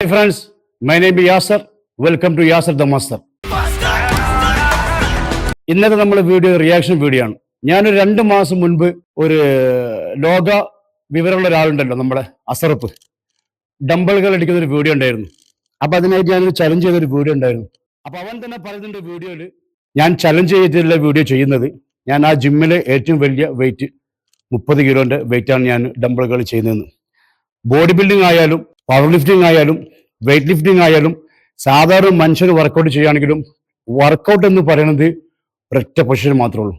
Friends, my name is Yasser. Welcome to Yasser the Master. ഇന്നത്തെ നമ്മുടെ video reaction video ആണ്. ഞാനൊരു രണ്ട് മാസം മുൻപ് ഒരു ലോക വിവരമുള്ള ഒരാളുണ്ടല്ലോ നമ്മുടെ അസറപ്പ്. ഡംബിളുകൾ അടിക്കുന്ന ഒരു വീഡിയോ ഉണ്ടായിരുന്നു. അപ്പൊ അതിനായിട്ട് ഞാനൊരു ചലഞ്ച് ചെയ്തൊരു വീഡിയോ ഉണ്ടായിരുന്നു. അപ്പൊ അവൻ തന്നെ പറയുന്നുണ്ട് വീഡിയോയിൽ ഞാൻ ചലഞ്ച് ചെയ്തിട്ടുള്ള വീഡിയോ ചെയ്യുന്നത് ഞാൻ ആ ജിമ്മിലെ ഏറ്റവും വലിയ വെയിറ്റ് മുപ്പത് കിലോന്റെ വെയിറ്റ് ആണ് ഞാൻ ഡംബിളുകൾ ചെയ്യുന്നതെന്ന്. ബോഡി ബിൽഡിംഗ് ആയാലും പവർ ലിഫ്റ്റിംഗ് ആയാലും വെയിറ്റ് ലിഫ്റ്റിംഗ് ആയാലും സാധാരണ മനുഷ്യർ വർക്കൗട്ട് ചെയ്യുകയാണെങ്കിലും വർക്കൗട്ട് എന്ന് പറയുന്നത് ഒരൊറ്റ പൊസിഷൻ മാത്രമേ ഉള്ളൂ.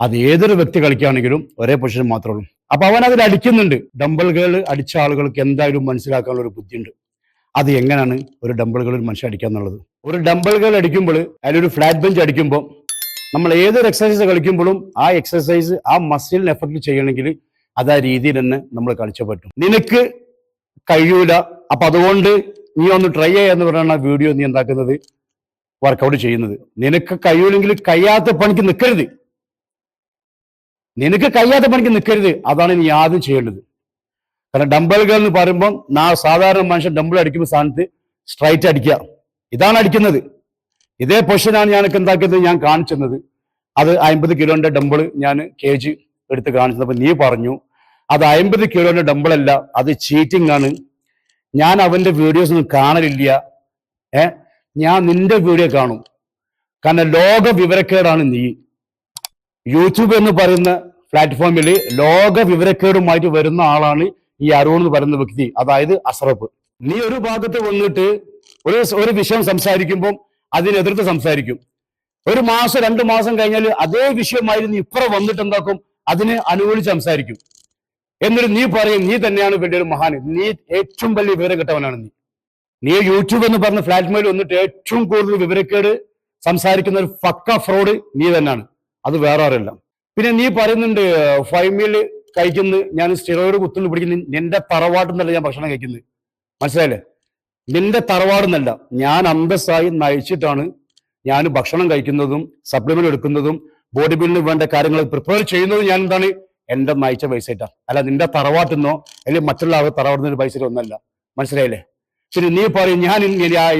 അത് ഏതൊരു വ്യക്തി കളിക്കുകയാണെങ്കിലും ഒരേ പൊസിഷൻ മാത്രമേ ഉള്ളൂ. അപ്പൊ അവൻ അതിൽ അടിക്കുന്നുണ്ട്. ഡംബിളുകൾ അടിച്ച ആളുകൾക്ക് എന്തായാലും മനസ്സിലാക്കാനുള്ള ഒരു ബുദ്ധിയുണ്ട്. അത് എങ്ങനെയാണ് ഒരു ഡംബിളുകൾ ഒരു മനുഷ്യൻ അടിക്കുക എന്നുള്ളത്? ഒരു ഡംബിളുകൾ അടിക്കുമ്പോൾ അതിലൊരു ഫ്ലാറ്റ് ബെഞ്ച് അടിക്കുമ്പോൾ നമ്മൾ ഏതൊരു എക്സസൈസ് കളിക്കുമ്പോഴും ആ എക്സസൈസ് ആ മസിലിന് എഫക്ട് ചെയ്യണമെങ്കിൽ അത് ആ രീതിയിൽ തന്നെ നമ്മൾ കളിച്ചു പറ്റും. നിനക്ക് കഴിയൂല. അപ്പൊ അതുകൊണ്ട് നീ ഒന്ന് ട്രൈ ചെയ്യാന്ന് പറയുന്ന വീഡിയോ നീ എന്താക്കുന്നത്? വർക്കൗട്ട് ചെയ്യുന്നത്. നിനക്ക് കഴിയൂലെങ്കിൽ കഴിയാത്ത പണിക്ക് നിൽക്കരുത് നിനക്ക് കഴിയാത്ത പണിക്ക് നിൽക്കരുത് അതാണ് നീ ആദ്യം ചെയ്യേണ്ടത്. കാരണം ഡംബലുകൾ എന്ന് പറയുമ്പോൾ നാ സാധാരണ മനുഷ്യൻ ഡംബിൾ അടിക്കുമ്പോൾ സ്ഥാനത്ത് സ്ട്രൈറ്റ് അടിക്കുക. ഇതാണ് അടിക്കുന്നത്. ഇതേ പൊസിഷനാണ് ഞാൻ എന്താക്കിയത്? ഞാൻ കാണിച്ചത് അത് അമ്പത് കിലോന്റെ ഡംബിൾ ഞാൻ കെ ജി എടുത്ത് കാണിച്ചത്. അപ്പൊ നീ പറഞ്ഞു അത് അമ്പത് കിലോന്റെ ഡമ്പിളല്ല അത് ചീറ്റിംഗ് ആണ്. ഞാൻ അവന്റെ വീഡിയോസ് ഒന്നും കാണലില്ല. ഏ? ഞാൻ നിന്റെ വീഡിയോ കാണും. കാരണം ലോക വിവരക്കേടാണ് നീ. യൂട്യൂബ് എന്ന് പറയുന്ന പ്ലാറ്റ്ഫോമിൽ ലോക വിവരക്കേടുമായിട്ട് വരുന്ന ആളാണ് ഈ അരുൺ എന്ന് പറയുന്ന വ്യക്തി അതായത് അസറഫ് നീ ഒരു ഭാഗത്ത് വന്നിട്ട് ഒരു ഒരു വിഷയം സംസാരിക്കുമ്പോൾ അതിനെതിർത്ത് സംസാരിക്കും. ഒരു മാസം രണ്ടു മാസം കഴിഞ്ഞാൽ അതേ വിഷയമായിരുന്നു ഇപ്പുറം വന്നിട്ട് എന്താക്കും? അതിനെ അനുകൂലിച്ച് സംസാരിക്കും. എന്നിട്ട് നീ പറയും നീ തന്നെയാണ് വലിയൊരു മഹാൻ നീ ഏറ്റവും വലിയ വിവരം കിട്ടവനാണ് നീ. നീ യൂട്യൂബ് എന്ന് പറഞ്ഞ പ്ലാറ്റ്ഫോമിൽ വന്നിട്ട് ഏറ്റവും കൂടുതൽ വിവരക്കേട് സംസാരിക്കുന്ന ഒരു ഫക്ക ഫ്രോഡ് നീ തന്നെയാണ്. അത് വേറെ ആരല്ല പിന്നെ നീ പറയുന്നുണ്ട് ഫൈമിൽ മീൽ കഴിക്കുന്നു. ഞാൻ സ്റ്റിറോയിഡ് കുത്തുന്നു. പിടിക്കുന്നു. നിന്റെ തറവാട്ടെന്നല്ല ഞാൻ ഭക്ഷണം കഴിക്കുന്നത്. മനസ്സിലായില്ലേ? നിന്റെ തറവാടെന്നല്ല ഞാൻ അന്തസ്സായി നയിച്ചിട്ടാണ് ഞാൻ ഭക്ഷണം കഴിക്കുന്നതും സപ്ലിമെന്റ് എടുക്കുന്നതും ബോഡി ബിൽഡിന് വേണ്ട കാര്യങ്ങൾ പ്രിപ്പയർ ചെയ്യുന്നതും ഞാൻ എന്താണ്? എന്റെ നയിച്ച പൈസയിട്ടാണ് അല്ല നിന്റെ തറവാട്ടുന്നോ അല്ലെങ്കിൽ മറ്റുള്ള ആൾ ഒരു പൈസ ഒന്നല്ല മനസ്സിലായില്ലേ? ശരി നീ പറയും ഞാൻ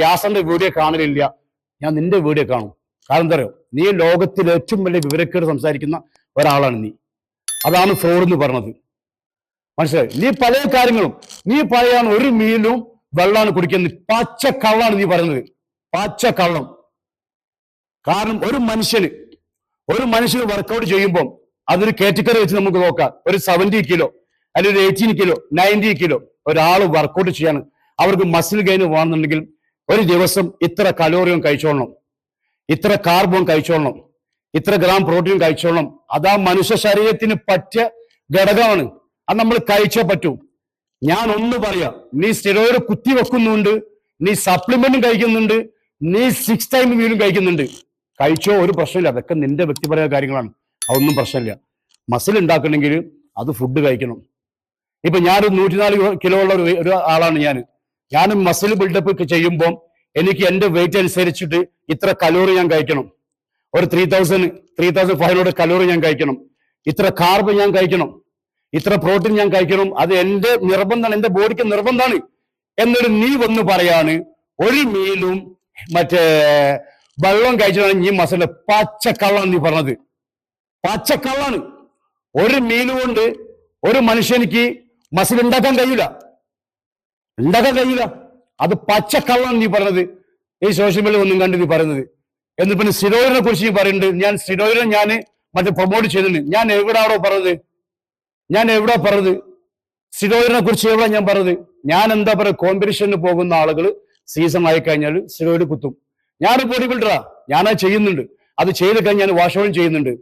യാസന്റെ വീഡിയോ കാണലില്ല. ഞാൻ നിന്റെ വീഡിയോ കാണും. കാരണം എന്താ പറയുക നീ ലോകത്തിൽ ഏറ്റവും വലിയ വിവരക്കേട് സംസാരിക്കുന്ന ഒരാളാണ് നീ. അതാണ് ഫ്രോഡ് എന്ന് പറഞ്ഞത്. മനസ്സിലായി? നീ പല കാര്യങ്ങളും നീ പറയാൻ ഒരു മീനും വെള്ളമാണ് കുടിക്കുന്നത്. പച്ച കള്ളാണ് നീ പറയുന്നത്. പച്ച കള്ളം കാരണം ഒരു മനുഷ്യന് ഒരു മനുഷ്യന് വർക്കൗട്ട് ചെയ്യുമ്പോൾ അതൊരു കാറ്റഗറി വെച്ച് നമുക്ക് നോക്കാം. ഒരു സെവന്റി കിലോ അല്ലെങ്കിൽ ഒരു എയ്റ്റീൻ കിലോ നയന്റി കിലോ ഒരാൾ വർക്കൗട്ട് ചെയ്യാണ്. അവർക്ക് മസിൽ ഗെയിൻ വേണമെന്നുണ്ടെങ്കിൽ ഒരു ദിവസം ഇത്ര കലോറിയും കഴിച്ചോളണം. ഇത്ര കാർബോൺ കഴിച്ചോളണം. ഇത്ര ഗ്രാം പ്രോട്ടീൻ കഴിച്ചോളണം. അതാ മനുഷ്യ ശരീരത്തിന് പറ്റിയ ഘടകമാണ്. അത് നമ്മൾ കഴിച്ചേ പറ്റൂ. ഞാൻ ഒന്ന് പറയാം. നീ സ്റ്റെറോയിഡ് കുത്തി വെക്കുന്നുണ്ട്. നീ സപ്ലിമെന്റും കഴിക്കുന്നുണ്ട്. നീ സിക്സ് ടൈം മീനും കഴിക്കുന്നുണ്ട്. കഴിച്ചോ ഒരു പ്രശ്നമില്ല. അതൊക്കെ നിന്റെ വ്യക്തിപരമായ കാര്യങ്ങളാണ്. അതൊന്നും പ്രശ്നമില്ല. മസിൽ ഉണ്ടാക്കണമെങ്കിൽ അത് ഫുഡ് കഴിക്കണം. ഇപ്പൊ ഞാനൊരു നൂറ്റിനാല് കിലോ ഉള്ള ഒരു ആളാണ് ഞാൻ ഞാൻ മസിൽ ബിൽഡപ്പ് ഒക്കെ ചെയ്യുമ്പോൾ എനിക്ക് എന്റെ വെയിറ്റ് അനുസരിച്ചിട്ട് ഇത്ര കലോറി ഞാൻ കഴിക്കണം. ഒരു three thousand three thousand five hundred calorie ഞാൻ കഴിക്കണം. ഇത്ര കാർബ് ഞാൻ കഴിക്കണം. ഇത്ര പ്രോട്ടീൻ ഞാൻ കഴിക്കണം. അത് എന്റെ നിർബന്ധമാണ് എന്റെ ബോഡിക്ക് നിർബന്ധമാണ്. എന്നൊരു നീ വന്ന് പറയാണ് ഒരു മീലും മറ്റേ വെള്ളം കഴിച്ചതാണ് നീ മസിലെ പച്ചക്കള്ളാണ് നീ പറഞ്ഞത്. പച്ചക്കള്ളാണ്. ഒരു മീൽ കൊണ്ട് ഒരു മനുഷ്യനിക്ക് മസിൽ ഉണ്ടാക്കാൻ കഴിയില്ല ഉണ്ടാക്കാൻ കഴിയില്ല അത് പച്ചക്കള്ളാണ് നീ പറഞ്ഞത്. ഈ സോഷ്യൽ മീഡിയ ഒന്നും കണ്ട് നീ പറയുന്നത്. എന്ന് പിന്നെ സിറോയിനെ കുറിച്ച് നീ പറയുന്നുണ്ട് ഞാൻ സിറോയിനെ ഞാൻ മറ്റേ പ്രൊമോട്ട് ചെയ്തിട്ടുണ്ട്. ഞാൻ എവിടാണോ പറഞ്ഞത്? ഞാൻ എവിടെ പറഞ്ഞത്? സിറോയിഡിനെ കുറിച്ച് എവിടെ ഞാൻ പറഞ്ഞത്? ഞാൻ എന്താ പറയുക കോമ്പറ്റീഷന് പോകുന്ന ആളുകൾ സീസൺ ആയി കഴിഞ്ഞാൽ സിറോയിഡ് കുത്തും. ഞാൻ ബോഡി ബിൽഡറാ ഞാനത് ചെയ്യുന്നുണ്ട്. അത് ചെയ്ത് കഴിഞ്ഞാൽ ഞാൻ വാഷോൺ ചെയ്യുന്നുണ്ട്.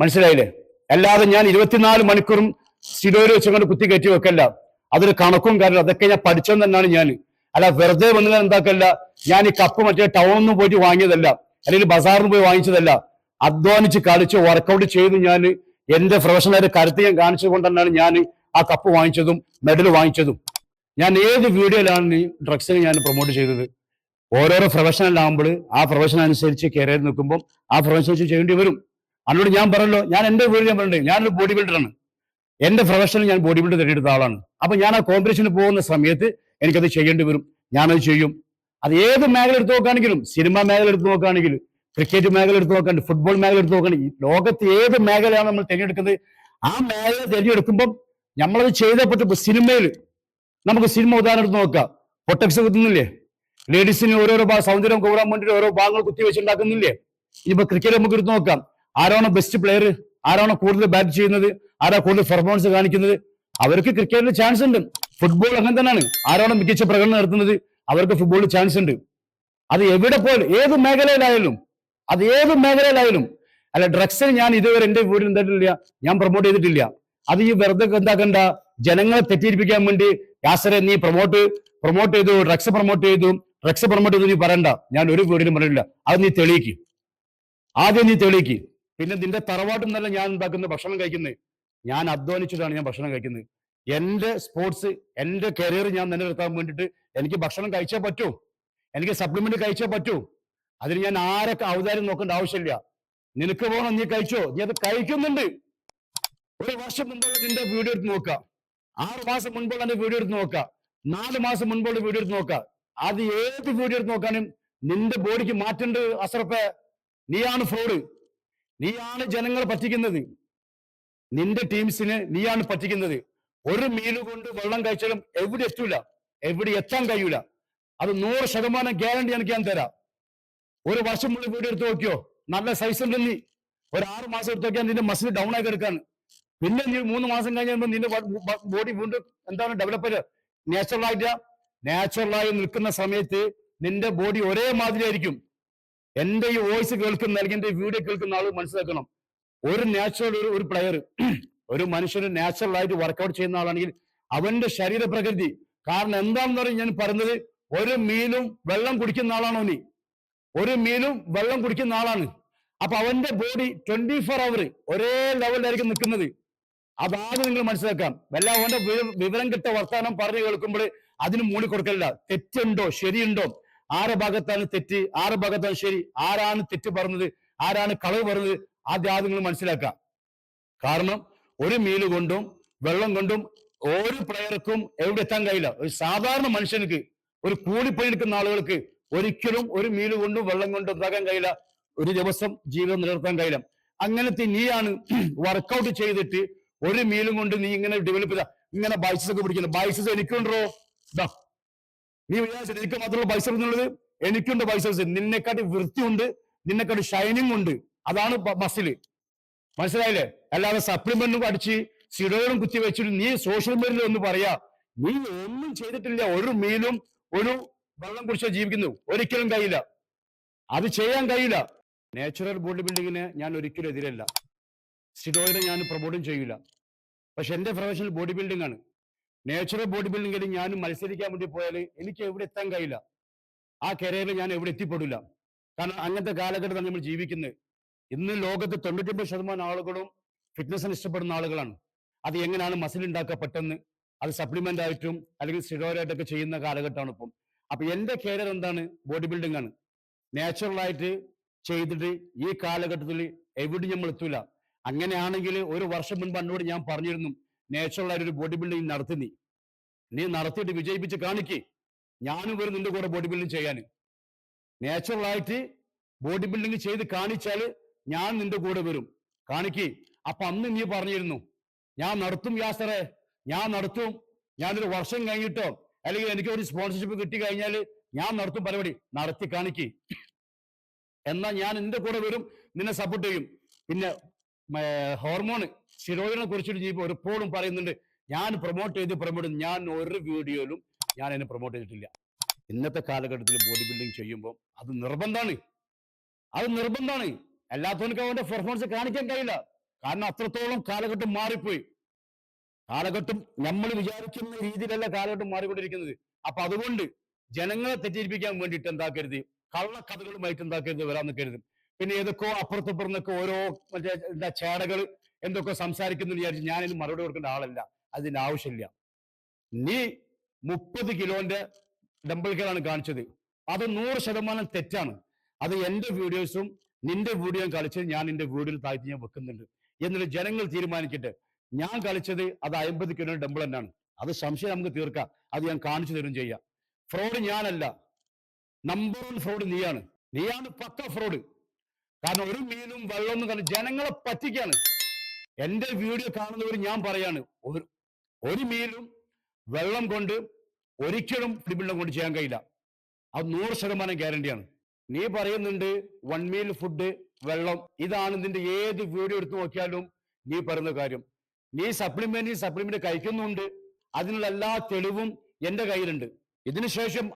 മനസ്സിലായില്ലേ? അല്ലാതെ ഞാൻ ഇരുപത്തിനാല് മണിക്കൂറും സ്റ്റിലോയിൽ വെച്ചങ്ങോട്ട് കുത്തി കയറ്റി വെക്കല്ല. അതൊരു കണക്കും കാര്യം അതൊക്കെ ഞാൻ പഠിച്ചെന്ന് തന്നെയാണ് ഞാൻ. അല്ല വെറുതെ വന്നത് എന്താക്കല്ല? ഞാൻ ഈ കപ്പ് മറ്റേ ടൗണിൽ നിന്ന് പോയിട്ട് വാങ്ങിയതല്ല. അല്ലെങ്കിൽ ബസാറിൽ പോയി വാങ്ങിച്ചതല്ല. അധ്വാനിച്ച് കളിച്ച് വർക്കൗട്ട് ചെയ്ത് ഞാൻ എന്റെ പ്രൊഫഷണലായിട്ട് കരുത്ത് ഞാൻ കാണിച്ചത് കൊണ്ട് തന്നെയാണ് ഞാൻ ആ കപ്പ് വാങ്ങിച്ചതും മെഡൽ വാങ്ങിച്ചതും. ഞാൻ ഏത് വീഡിയോയിലാണ് ഈ ഡ്രഗ്സിനെ ഞാൻ പ്രൊമോട്ട് ചെയ്തത്? ഓരോരോ പ്രൊഫഷണൽ ആകുമ്പോൾ ആ പ്രൊഫഷൻ അനുസരിച്ച് കയറി നിൽക്കുമ്പോൾ ആ പ്രൊഫഷൻ അനുസരിച്ച് ചെയ്യേണ്ടി വരും. അതിനോട് ഞാൻ പറഞ്ഞല്ലോ ഞാൻ എന്റെ വീട് ഞാൻ പറഞ്ഞിട്ടുണ്ട് ഞാനൊരു ബോഡി ബിൽഡറാണ് എന്റെ പ്രൊഫഷനിൽ ഞാൻ ബോഡി ബിൽഡർ തേടിയെടുത്ത ആളാണ്. അപ്പൊ ഞാൻ ആ കോമ്പറ്റീഷന് പോകുന്ന സമയത്ത് എനിക്കത് ചെയ്യേണ്ടി വരും. ഞാനത് ചെയ്യും. അത് ഏത് മേഖല എടുത്ത് നോക്കുകയാണെങ്കിലും സിനിമ മേഖല എടുത്ത് നോക്കുകയാണെങ്കിലും ക്രിക്കറ്റ് മേഖല എടുത്ത് നോക്കുകയാണെങ്കിൽ ഫുട്ബോൾ മേഖല എടുത്ത് നോക്കുകയാണെങ്കിൽ ലോകത്ത് ഏത് മേഖലയാണ് നമ്മൾ തിരഞ്ഞെടുക്കുന്നത് ആ മേഖല തിരഞ്ഞെടുക്കുമ്പോൾ നമ്മളത് ചെയ്തേ പറ്റും. സിനിമയിൽ നമുക്ക് സിനിമ ഉദാഹരണം എടുത്ത് നോക്കാം. പൊട്ടക്സ് കുത്തുന്നില്ലേ? ലേഡീസിന് ഓരോരോ സൗന്ദര്യം കൂടാൻ വേണ്ടി ഓരോ ഭാഗങ്ങൾ കുത്തി വെച്ചുണ്ടാക്കുന്നില്ലേ ഇനിയിപ്പോ ക്രിക്കറ്റ് നമുക്ക് എടുത്ത് നോക്കാം. ആരാണോ ബെസ്റ്റ് പ്ലെയർ ആരാണോ കൂടുതൽ ബാറ്റ് ചെയ്യുന്നത് ആരാ കൂടുതൽ പെർഫോമൻസ് കാണിക്കുന്നത്? അവർക്ക് ക്രിക്കറ്റിൽ ചാൻസ് ഉണ്ട്. ഫുട്ബോൾ അങ്ങനെ തന്നെയാണ്. ആരാണോ മികച്ച പ്രകടനം നടത്തുന്നത് അവർക്ക് ഫുട്ബോളിൽ ചാൻസ് ഉണ്ട്. അത് എവിടെ പോലും ഏത് മേഖലയിലായാലും അത് ഏത് മേഖലയിലായാലും അല്ല ഡ്രഗ്സിന് ഞാൻ ഇതുവരെ എന്റെ വീട്ടിൽ എന്തായിട്ടില്ല ഞാൻ പ്രൊമോട്ട് ചെയ്തിട്ടില്ല. അത് ഈ വെറുതെ എന്താക്കണ്ട ജനങ്ങളെ തെറ്റിദ്ധരിപ്പിക്കാൻ വേണ്ടി യാസരെ നീ പ്രൊമോട്ട് പ്രൊമോട്ട് ചെയ്തു ഡ്രഗ്സ് പ്രൊമോട്ട് ചെയ്തു ഡ്രഗ്സ് പ്രൊമോട്ട് ചെയ്തു നീ പറയണ്ട. ഞാൻ ഒരു വീടിനും പറഞ്ഞില്ല അത് നീ തെളിയിക്ക്. ആദ്യം നീ തെളിയിക്ക്. പിന്നെ നിന്റെ തറവാട്ടിൽ നിന്നല്ല ഞാൻ ഉണ്ടാക്കുന്ന ഭക്ഷണം കഴിക്കുന്നത് ഞാൻ അധ്വാനിച്ചിട്ടാണ് ഞാൻ ഭക്ഷണം കഴിക്കുന്നത് എന്റെ സ്പോർട്സ് എന്റെ കരിയർ ഞാൻ നിലനിർത്താൻ വേണ്ടിയിട്ട് എനിക്ക് ഭക്ഷണം കഴിച്ചേ പറ്റൂ. എനിക്ക് സപ്ലിമെന്റ് കഴിച്ചേ പറ്റൂ. അതിന് ഞാൻ ആരൊക്കെ ഔദാര്യം നോക്കേണ്ട ആവശ്യമില്ല. നിനക്ക് പോകണം നീ കഴിച്ചോ. നീ അത് കഴിക്കുന്നുണ്ട്. ഒരു വർഷം മുമ്പുള്ള നിന്റെ വീഡിയോ എടുത്ത് നോക്കുക. ആറ് മാസം മുൻപുള്ള എന്റെ വീഡിയോ എടുത്ത് നോക്കുക. നാല് മാസം മുൻപുള്ള വീഡിയോ എടുത്ത് നോക്കുക. അത് ഏത് വീഡിയോ എടുത്ത് നോക്കാനും നിന്റെ ബോഡിക്ക് മാറ്റേണ്ട അസറപ്പെ നീയാണ് ഫ്രോഡ് നീയാണ് ജനങ്ങളെ പറ്റിക്കുന്നത്. നിന്റെ ടീംസിന് നീയാണ് പറ്റിക്കുന്നത്. ഒരു മീനു കൊണ്ട് വെള്ളം കഴിച്ചാലും എവിടെ എത്തൂല. എവിടെ എത്താൻ കഴിയൂല. അത് നൂറ് ശതമാനം ഗ്യാരണ്ടി എനിക്ക് ഞാൻ തരാം. ഒരു വർഷം മുകളിൽ വീട് എടുത്ത് നോക്കിയോ? നല്ല സൈസ് ഉണ്ട് നീ ഒരു ആറ് മാസം എടുത്ത് നോക്കിയാൽ നിന്റെ മസിൽ ഡൗൺ ആയി കിടക്കാണ്. പിന്നെ നീ മൂന്ന് മാസം കഴിഞ്ഞാൽ നിന്റെ ബോഡി വീണ്ടും എന്താണ് ഡെവലപ്പ് നാച്ചുറൽ ആയിട്ട് നാച്ചുറൽ ആയി നിൽക്കുന്ന സമയത്ത് നിന്റെ ബോഡി ഒരേ മാതിരി ആയിരിക്കും. എന്റെ ഈ വോയിസ് കേൾക്കുന്ന അല്ലെങ്കിൽ എന്റെ വീഡിയോ കേൾക്കുന്ന ആൾ മനസ്സിലാക്കണം. ഒരു നാച്ചുറൽ ഒരു ഒരു പ്ലെയർ ഒരു മനുഷ്യന് നാച്ചുറൽ ആയിട്ട് വർക്കൗട്ട് ചെയ്യുന്ന ആളാണെങ്കിൽ അവന്റെ ശരീരപ്രകൃതി. കാരണം എന്താണെന്ന് പറയും ഞാൻ പറഞ്ഞത് ഒരു മീനും വെള്ളം കുടിക്കുന്ന ആളാണോ നീ ഒരു മീനും വെള്ളം കുടിക്കുന്ന ആളാണ്. അപ്പൊ അവന്റെ ബോഡി ട്വന്റി ഫോർ അവർ ഒരേ ലെവലിലായിരിക്കും നിൽക്കുന്നത്. അതാദ്യം നിങ്ങൾ മനസ്സിലാക്കാം. വല്ല അവന്റെ വിവരം കിട്ട വർത്താനം പറഞ്ഞു കേൾക്കുമ്പോൾ അതിന് മൂടി കൊടുക്കലില്ല. തെറ്റുണ്ടോ? ശരിയുണ്ടോ? ആരുടെ ഭാഗത്താണ് തെറ്റ് ആരുടെ ഭാഗത്താണ് ശരി ആരാണ് തെറ്റ് പറഞ്ഞത് ആരാണ് കളവ് പറഞ്ഞത് ആദ്യം ആദ്യം നിങ്ങൾ മനസ്സിലാക്കാം. കാരണം ഒരു മീൽ കൊണ്ടും വെള്ളം കൊണ്ടും ഒരു പ്ലെയർക്കും എവിടെ എത്താൻ കഴിയില്ല. ഒരു സാധാരണ മനുഷ്യനക്ക് ഒരു കൂലിപ്പണി എടുക്കുന്ന ആളുകൾക്ക് ഒരിക്കലും ഒരു മീൽ കൊണ്ടും വെള്ളം കൊണ്ടും ഉണ്ടാക്കാൻ കഴിയില്ല ഒരു ദിവസം ജീവിതം നിലനിർത്താൻ കഴിയില്ല. അങ്ങനത്തെ നീയാണ് വർക്കൗട്ട് ചെയ്തിട്ട് ഒരു മീലും കൊണ്ട് നീ ഇങ്ങനെ ഡെവലപ്പ് ചെയ്ത ഇങ്ങനെ ബൈസസ് ഒക്കെ പിടിക്കുന്നത് ബൈസസ് എനിക്കുണ്ടോ? നീ വിചാരിച്ചത് എനിക്ക് മാത്രമുള്ള ബൈസെപ്സ് എന്നുള്ളത്? എനിക്കുണ്ട് ബൈസെപ്സ് നിന്നെക്കാട്ടി വൃത്തിയുണ്ട് നിന്നെക്കാട്ടി ഷൈനിങ് ഉണ്ട്. അതാണ് മസിൽ മനസ്സിലായില്ലേ? അല്ലാതെ സപ്ലിമെന്റും അടിച്ച് സിറോയിലും കുത്തി വെച്ചിട്ട് നീ സോഷ്യൽ മീഡിയയിൽ ഒന്ന് പറയാ നീ ഒന്നും ചെയ്തിട്ടില്ല. ഒരു മീനും ഒരു വെള്ളം കുടിച്ചോ ജീവിക്കുന്നു. ഒരിക്കലും കഴിയില്ല. അത് ചെയ്യാൻ കഴിയില്ല. നാച്ചുറൽ ബോഡി ബിൽഡിങ്ങിന് ഞാൻ ഒരിക്കലും എതിരല്ല. സ്റ്റിഡോയിഡ് ഞാൻ പ്രൊമോട്ടും ചെയ്യില്ല പക്ഷെ എന്റെ പ്രൊഫഷണൽ ബോഡി ബിൽഡിംഗ് ആണ്. നാച്ചുറൽ ബോഡി ബിൽഡിങ്ങിൽ ഞാൻ മത്സരിക്കാൻ വേണ്ടി പോയാൽ എനിക്ക് എവിടെ എത്താൻ കഴിയില്ല. ആ കരയറിൽ ഞാൻ എവിടെ എത്തിപ്പെടില്ല. കാരണം അങ്ങനത്തെ കാലഘട്ടത്താണ് നമ്മൾ ജീവിക്കുന്നത് ഇന്ന് ലോകത്ത് തൊണ്ണൂറ്റൊമ്പത് ശതമാനം ആളുകളും ഫിറ്റ്നസ്സിന് ഇഷ്ടപ്പെടുന്ന ആളുകളാണ്. അത് എങ്ങനെയാണ് മസിൽ ഉണ്ടാക്കുക പെട്ടെന്ന്? അത് സപ്ലിമെന്റ് ആയിട്ടും അല്ലെങ്കിൽ steroid ചെയ്യുന്ന കാലഘട്ടമാണ് ഇപ്പം. അപ്പൊ എന്റെ കരിയർ എന്താണ്? ബോഡി ബിൽഡിംഗ് ആണ്. നാച്ചുറൽ ആയിട്ട് ചെയ്തിട്ട് ഈ കാലഘട്ടത്തിൽ എവിടെ നമ്മൾ എത്തൂല. അങ്ങനെയാണെങ്കിൽ ഒരു വർഷം മുൻപ് എന്നോട് ഞാൻ പറഞ്ഞിരുന്നു നാച്ചുറൽ ആയിട്ട് ഒരു ബോഡി ബിൽഡിംഗ് നടത്തി നീ. നീ നടത്തിയിട്ട് വിജയിപ്പിച്ച് കാണിക്കേ. ഞാനും വരും നിന്റെ കൂടെ ബോഡി ബിൽഡിംഗ് ചെയ്യാൻ നാച്ചുറൽ ആയിട്ട് ബോഡി ബിൽഡിംഗ് ചെയ്ത് കാണിച്ചാൽ ഞാൻ നിന്റെ കൂടെ വരും. കാണിക്കേ. അപ്പൊ അന്ന് നീ പറഞ്ഞിരുന്നു ഞാൻ നടത്തും യാസറെ ഞാൻ നടത്തും. ഞാനൊരു വർഷം കഴിഞ്ഞിട്ടോ അല്ലെങ്കിൽ എനിക്ക് ഒരു സ്പോൺസർഷിപ്പ് കിട്ടി കഴിഞ്ഞാൽ ഞാൻ നടത്തും പരിപാടി. നടത്തി കാണിക്കേ. എന്നാ ഞാൻ നിന്റെ കൂടെ വരും നിന്നെ സപ്പോർട്ട് ചെയ്യും. പിന്നെ ഹോർമോൺ സ്റ്റിറോയിഡിനെ കുറിച്ചിട്ട് ചെയ്യുമ്പോൾ എപ്പോഴും പറയുന്നുണ്ട്. ഞാൻ പ്രൊമോട്ട് ചെയ്ത് പ്രൊമോട്ട് ഞാൻ ഒരു വീഡിയോയിലും ഞാൻ അതിനെ പ്രൊമോട്ട് ചെയ്തിട്ടില്ല. ഇന്നത്തെ കാലഘട്ടത്തിൽ ബോഡി ബിൽഡിംഗ് ചെയ്യുമ്പോൾ അത് നിർബന്ധമാണ് അത് നിർബന്ധമാണ് അല്ലാത്തവനക്ക് അവന്റെ പെർഫോമൻസ് കാണിക്കാൻ കഴിയില്ല. കാരണം അത്രത്തോളം കാലഘട്ടം മാറിപ്പോയി. കാലഘട്ടം നമ്മൾ വിചാരിക്കുന്ന രീതിയിലല്ല കാലഘട്ടം മാറിക്കൊണ്ടിരിക്കുന്നത്. അപ്പൊ അതുകൊണ്ട് ജനങ്ങളെ തെറ്റിദ്ധരിപ്പിക്കാൻ വേണ്ടിയിട്ട് എന്താക്കരുത്? കള്ളക്കഥകളുമായിട്ട് എന്താക്കരുത്? വരാൻ നിൽക്കരുത് പിന്നെ ഏതൊക്കെയോ അപ്പുറത്തപ്പുറന്നൊക്കെ ഓരോ മറ്റേ എന്താ ചേടകൾ എന്തൊക്കെ സംസാരിക്കുന്നു വിചാരിച്ച് ഞാനിത് മറുപടി കൊടുക്കേണ്ട ആളല്ല. അതിന് ആവശ്യമില്ല. നീ മുപ്പത് കിലോന്റെ ഡംബിൾകളാണ് കാണിച്ചത്. അത് നൂറ് ശതമാനം തെറ്റാണ്. അത് എന്റെ വീഡിയോസും നിന്റെ വീഡിയോയും കളിച്ച് ഞാൻ നിന്റെ വീഡിയോയിൽ താഴ്ത്തി ഞാൻ വെക്കുന്നുണ്ട്. എന്നിട്ട് ജനങ്ങൾ തീരുമാനിക്കട്ടെ. ഞാൻ കളിച്ചത് അത് അമ്പത് കിലോ ഡംബിൾ തന്നെയാണ്. അത് സംശയം നമുക്ക് തീർക്കാം. അത് ഞാൻ കാണിച്ചു തരും ചെയ്യാം. ഫ്രോഡ് ഞാനല്ല. നമ്പർ വൺ ഫ്രോഡ് നീയാണ്. നീയാണ് പക്ക ഫ്രോഡ് കാരണം ഒരു മീനും വെള്ളമൊന്നും കാരണം ജനങ്ങളെ പറ്റിക്കാണ്. എന്റെ വീഡിയോ കാണുന്നവർ ഞാൻ പറയാണ് ഒരു മീനും വെള്ളം കൊണ്ട് ഒരിക്കലും പിടിപിള്ളം കൊണ്ട് ചെയ്യാൻ കഴിയില്ല. അത് നൂറ് ശതമാനം ഗ്യാരണ്ടിയാണ് നീ പറയുന്നുണ്ട് വൺ മീൽ ഫുഡ് വെള്ളം. ഇതാണ് നിന്റെ ഏത് വീഡിയോ എടുത്തു നോക്കിയാലും നീ പറയുന്ന കാര്യം. നീ സപ്ലിമെന്റ് സപ്ലിമെന്റ് കഴിക്കുന്നുണ്ട്. അതിനുള്ള എല്ലാ തെളിവും എന്റെ കയ്യിലുണ്ട്. ഇതിനുശേഷം